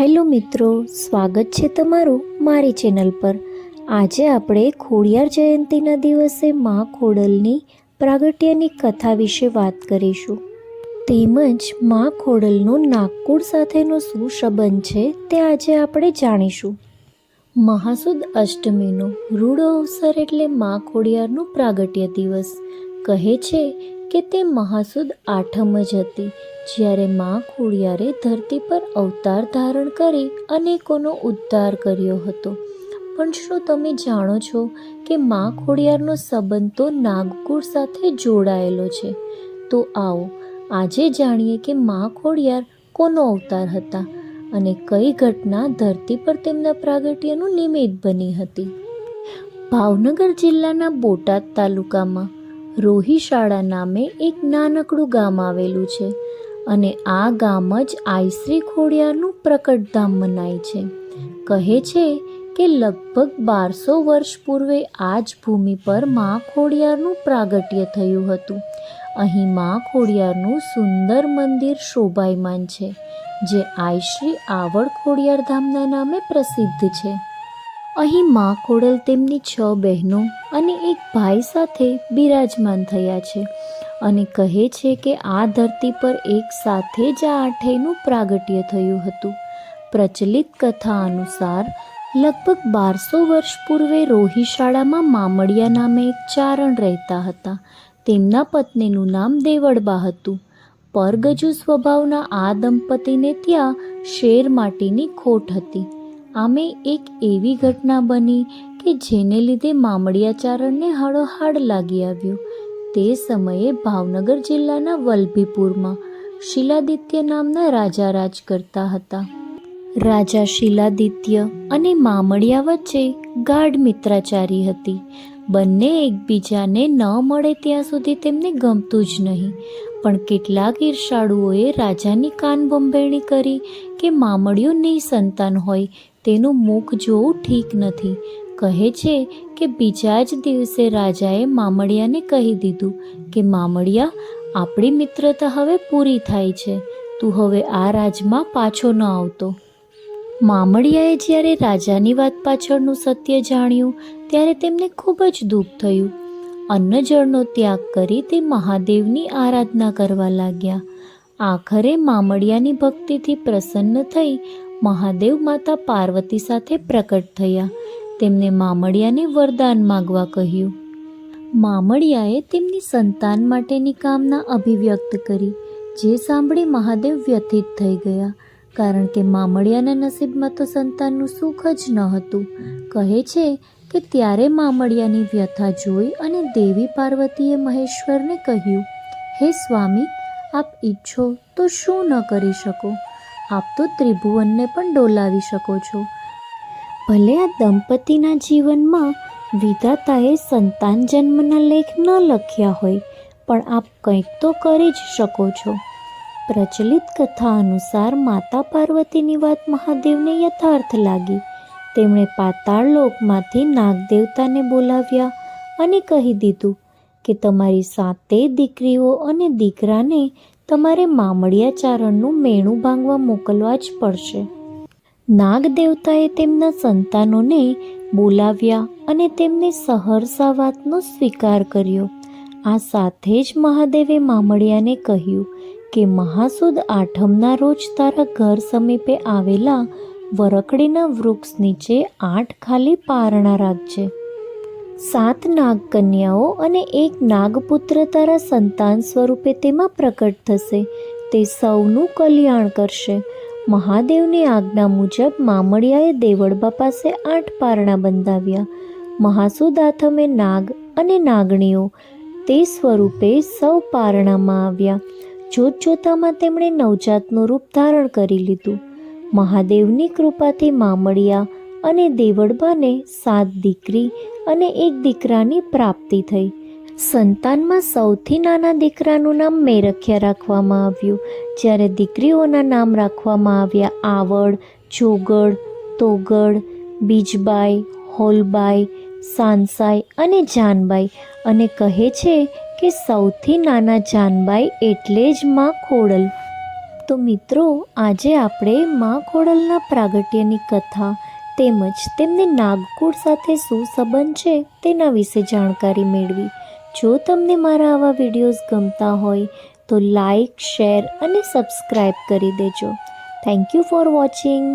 Hello મિત્રો, સ્વાગત છે તમારું મારી ચેનલ પર. આજે આપણે ખોડિયાર જયંતીના દિવસે મા ખોડલની પ્રાગટ્યની કથા વિશે વાત કરીશું. તેમજ મા ખોડલનો નાગકુળ સાથેનો શું સંબંધ છે તે આજે આપણે જાણીશું. મહાસુદ અષ્ટમીનો રૂડો અવસર એટલે મા ખોડિયારનું પ્રાગટ્ય દિવસ. કહે છે કે તે મહાસુદ આઠમ જ હતી, જ્યારે મા ખોડિયારે ધરતી પર અવતાર ધારણ કરી અનેકોનો ઉદ્ધાર કર્યો હતો. પણ શું તમે જાણો છો કે મા ખોડિયારનો સંબંધ તો નાગકુળ સાથે જોડાયેલો છે? તો આવો, આજે જાણીએ કે મા ખોડિયાર કોનો અવતાર હતા અને કઈ ઘટના ધરતી પર તેમના પ્રાગટ્યનું નિમિત્ત બની હતી. ભાવનગર જિલ્લાના બોટાદ તાલુકામાં રોહિશાળા નામે એક નાનકડું ગામ આવેલું છે અને આ ગામ જ આઈશ્રી ખોડિયારનું પ્રકટધામ મનાય છે. કહે છે કે લગભગ બારસો વર્ષ પૂર્વે આ જ ભૂમિ પર મા ખોડિયારનું પ્રાગટ્ય થયું હતું. અહીં મા ખોડિયારનું સુંદર મંદિર શોભાયમાન છે, જે આઈશ્રી આવડ ખોડિયાર ધામના નામે પ્રસિદ્ધ છે. અહીં મા ખોડલ તેમની છ બહેનો અને એક ભાઈ સાથે બિરાજમાન થયા છે અને કહે છે કે આ ધરતી પર એક સાથે જ આ આઠેયનું પ્રાગટ્ય થયું હતું. પ્રચલિત કથા અનુસાર, લગભગ બારસો વર્ષ પૂર્વે રોહિશાળામાં મામડિયા નામે એક ચારણ રહેતા હતા. તેમના પત્નીનું નામ દેવળબા હતું. પરગજુ સ્વભાવના આ દંપતીને ત્યાં શેર માટીની ખોટ હતી. આમે એક એવી ઘટના બની કે જેને લીધે મામડિયાચારણને હળોહાડ લાગી આવ્યું. તે સમયે ભાવનગર જિલ્લાના વલભીપુરમાં શિલાદિત્ય નામના રાજા રાજ કરતા હતા. રાજા શિલાદિત્ય અને મામડિયા વચ્ચે ગાઢ મિત્રાચારી હતી. બંને એકબીજાને ન મળે ત્યાં સુધી તેમને ગમતું જ નહીં. પણ કેટલાક ઈર્ષાળુઓએ રાજાની કાન બંભેણી કરી કે મામડિયું નિસંતાન હોય, તેનું મુખ જોવું ઠીક નથી. કહે છે કે બીજા જ દિવસે રાજાએ મામડિયાને કહી દીધું કે મામડિયા આપણી મિત્રતા હવે પૂરી થાય છે. તું હવે આ રાજમાં પાછો ન આવતો. મામડિયાએ જ્યારે રાજાની વાત પાછળનું સત્ય જાણ્યું ત્યારે તેમને ખૂબ જ દુઃખ થયું. અન્નજળનો ત્યાગ કરી તે મહાદેવની આરાધના કરવા લાગ્યા. આખરે મામડિયાની ભક્તિથી પ્રસન્ન થઈ મહાદેવ માતા પાર્વતી સાથે પ્રકટ થયા. તેમને મામડિયાને વરદાન માગવા કહ્યું. મામડિયાએ તેમની સંતાન માટેની કામના અભિવ્યક્ત કરી, જે સાંભળી મહાદેવ વ્યથિત થઈ ગયા, કારણ કે મામડિયાના નસીબમાં તો સંતાનનું સુખ જ ન હતું. કહે છે કે ત્યારે મામડિયાની વ્યથા જોઈ અને દેવી પાર્વતીએ મહેશ્વરને કહ્યું, હે સ્વામી, આપ ઈચ્છો તો શું ન કરી શકો? આપ તો ત્રિભુવનને પણ ડોલાવી શકો છો. ભલે આ દંપતીના જીવનમાં વિધાતાએ સંતાન જન્મના લેખ ન લખ્યા હોય, પણ આપ કંઈક તો કરી જ શકો છો. પ્રચલિત કથા અનુસાર માતા પાર્વતીની વાત મહાદેવને યથાર્થ લાગી. તેમણે પાતાળ લોકમાંથી નાગદેવતાને બોલાવ્યા અને કહી દીધું કે તમારી સાતે દીકરીઓ અને દીકરાને તમારે મામડિયાચારણનું મેણું ભાંગવા મોકલવા જ પડશે. નાગદેવતાએ તેમના સંતાનોને બોલાવ્યા અને તેમને સહરસા વાતનો સ્વીકાર કર્યો. આ સાથે જ મહાદેવે મામડિયાને કહ્યું કે મહાસુદ આઠમના રોજ તારા ઘર સમીપે આવેલા વરકડીના વૃક્ષ નીચે આઠ ખાલી પારણા રાખજે. સાત નાગકન્યાઓ અને એક નાગપુત્ર તારા સંતાન સ્વરૂપે તેમાં પ્રકટ થશે. તે સૌનું કલ્યાણ કરશે. મહાદેવની આજ્ઞા મુજબ મામડિયાએ દેવળબા પાસે આઠ પારણા બંધાવ્યા. મહાસુદાથમે નાગ અને નાગણીઓ તે સ્વરૂપે સૌ પારણામાં આવ્યા. જોત જોતામાં તેમણે નવજાતનું રૂપ ધારણ કરી લીધું. મહાદેવની કૃપાથી મામડિયા અને દેવળબાને સાત દીકરી અને એક દીકરાની પ્રાપ્તિ થઈ. સંતાનમાં સૌથી નાના દીકરાનું નામ મેરખ્યા રાખવામાં આવ્યું. જ્યારે દીકરીઓના નામ રાખવામાં આવ્યા આવડ જોગડ તોગડ બીજબાઈ, હોલબાઈ, સાનસાઈ અને જાનબાઈ. અને કહે છે કે સૌથી નાના જાનબાઈ એટલે જ માં ખોડલ. તો મિત્રો, આજે આપણે મા ખોડલના પ્રાગટ્યની કથા તેમજ તેમને નાગકુળ સાથે શું સંબંધ છે તેના વિશે જાણકારી મેળવી. જો તમને મારા આવા વિડીયોઝ ગમતા હોય, તો લાઈક, શેર અને સબસ્ક્રાઈબ કરી દેજો. Thank you for watching